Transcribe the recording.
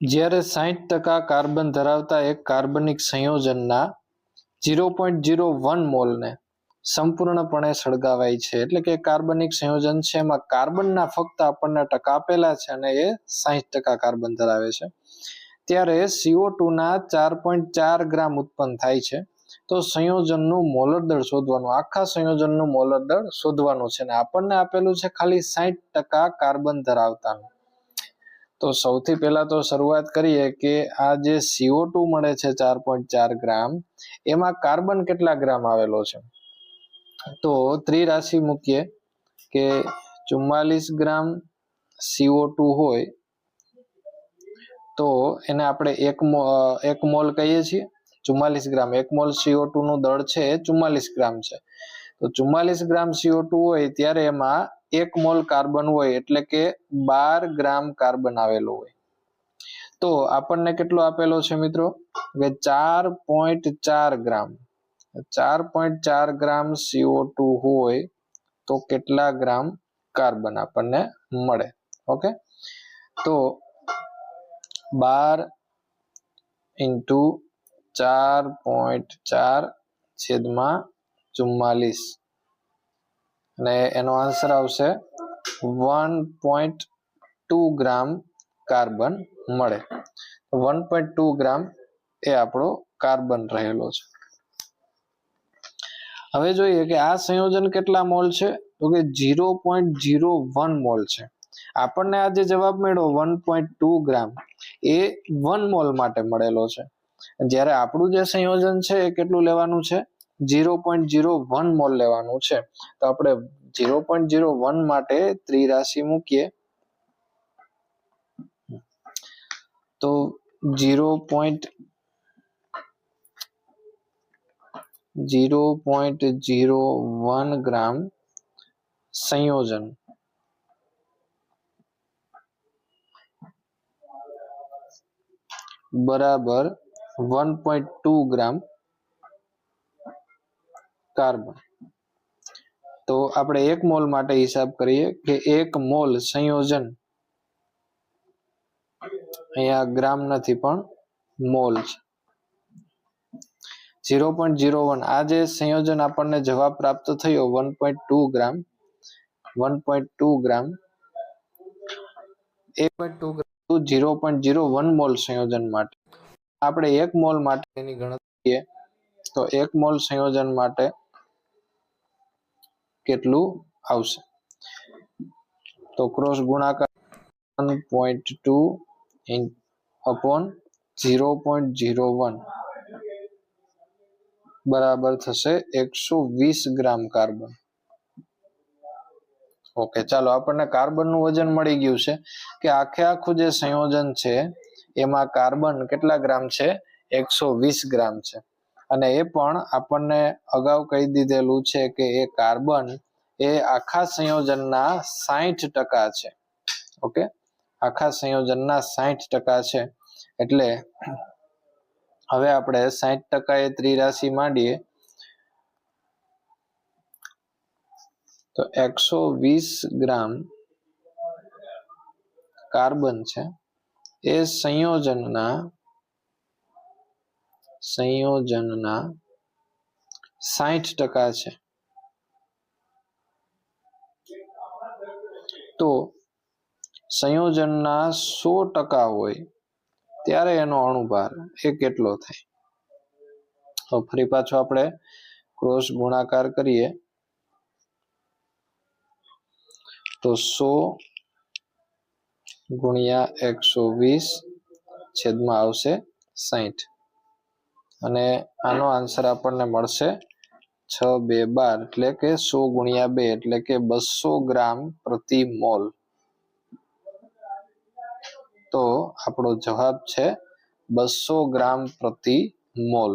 જ્યારે સાહીઠ ટકા કાર્બન ધરાવતા એક કાર્બનિક સંયોજનના ઝીરો પોઈન્ટ ઝીરો વન મોલને સંપૂર્ણપણે સળગાવાય છે. એટલે કે કાર્બનિક સંયોજન છે એમાં કાર્બનના ફક્ત આપણને ટકા આપેલા છે અને એ સાહીઠ ટકા કાર્બન ધરાવે છે. ત્યારે સીઓ ટુના ચાર પોઈન્ટ ચાર ગ્રામ ઉત્પન્ન થાય છે. તો સંયોજનનું મોલર દળ શોધવાનું, આખા સંયોજનનું મોલર દળ શોધવાનું છે અને આપણને આપેલું છે ખાલી સાહીઠ ટકા કાર્બન ધરાવતાનું. તો સૌથી પહેલા તો શરૂઆત કરીએ કે આ જે સીઓ ટુ મળે છે ચાર પોઈન્ટ ચાર ગ્રામ, એમાં કાર્બન કેટલા ગ્રામ આવેલો છે? તો ત્રિરાશિ મૂકીએ કે ચુમ્માલીસ ગ્રામ સીઓ ટુ હોય, તો એને આપણે એક એક મોલ કહીએ છીએ. ચુમ્માલીસ ગ્રામ, એક મોલ સીઓ નું દળ છે ચુમ્માલીસ ગ્રામ છે. તો ચુમ્માલીસ ગ્રામ સીઓ ટુ હોય ત્યારે એમાં એક મોલ કાર્બન હોય એટલે કે બાર ગ્રામ કાર્બન આવેલો હોય. તો આપણને કેટલો આપેલો છે મિત્રો? કે ચાર પોઈન્ટ ચાર ગ્રામ. ચાર પોઈન્ટ ચાર ગ્રામ સીઓ ટુ હોય તો કેટલા ગ્રામ કાર્બન આપણને મળે? ઓકે? તો બાર ઇન્ટુ ચાર પોઈન્ટ ચાર છેદમાં ચુમ્માલીસ. અને એનો આન્સર આવશે one point two gram carbon મળે. વન પોઈન્ટ ટુ ગ્રામ એ આપણો કાર્બન રહેલો છે. હવે જોઈએ કે આ સંયોજન કેટલા મોલ છે? તો કે zero point zero one mole છે. આપણને આ જે જવાબ મળ્યો વન પોઈન્ટ ટુ ગ્રામ એ વન મોલ માટે મળેલો છે. જ્યારે આપણું જે સંયોજન છે એ કેટલું લેવાનું છે? Zero point zero one mole લેવાનું છે. તો આપણે ઝીરો પોઈન્ટ ઝીરો વન માટે ત્રિરાશિ મૂકીએ. તો zero point zero point zero one gram સંયોજન. બરાબર one point two gram carbon. તો આપણે એક મોલ માટે હિસાબ કરીએ કે એક મોલ સંયોજન અહીંયા ગ્રામ નથી, પણ મોલ છે. Zero point zero one. આ જે સંયોજન આપણને જવાબ પ્રાપ્ત થયો, one point two gram. One point two gram. એક point two gram zero point zero one mole સંયોજન માટે. આપણે એક મોલ માટે એની ગણતરી કરીએ. તો એક મોલ સંયોજન માટે કેટલું આવશે? તો ક્રોસ ગુણાકાર one point two upon zero point zero one બરાબર થશે એકસો વીસ ગ્રામ કાર્બન. ઓકે, ચાલો આપણને કાર્બનનું વજન મળી ગયું છે કે આખે આખું જે સંયોજન છે, એમાં કાર્બન કેટલા ગ્રામ છે? એકસો વીસ ગ્રામ છે. અને એ પણ આપણને અગાઉ કહી દીધેલું છે કે એ કાર્બન એ આખા સંયોજનના સાહીઠ ટકા છે. ઓકે? આખા સંયોજનના સાહીઠ ટકા છે. એટલે હવે આપણે સાહીઠ ટકા એ ત્રિરાશિ માંડીએ. તો એકસો વીસ ગ્રામ કાર્બન છે. એ સંયોજનના સંયોજનના સાહીઠ ટકા છે. તો સંયોજનના સો ટકા હોય, ત્યારે એનો અણુભાર એ કેટલો થાય? તો ફરી પાછો આપણે ક્રોસ ગુણાકાર કરીએ. તો સો ગુણ્યા એકસો વીસ છેદમાં આવશે સાહીઠ અને આનો આન્સર આપણને મળશે છ બે બાર એટલે કે સો ગુણ્યા બે એટલે કે બસો ગ્રામ પ્રતિ મોલ. તો આપણો જવાબ છે બસો ગ્રામ પ્રતિ મોલ.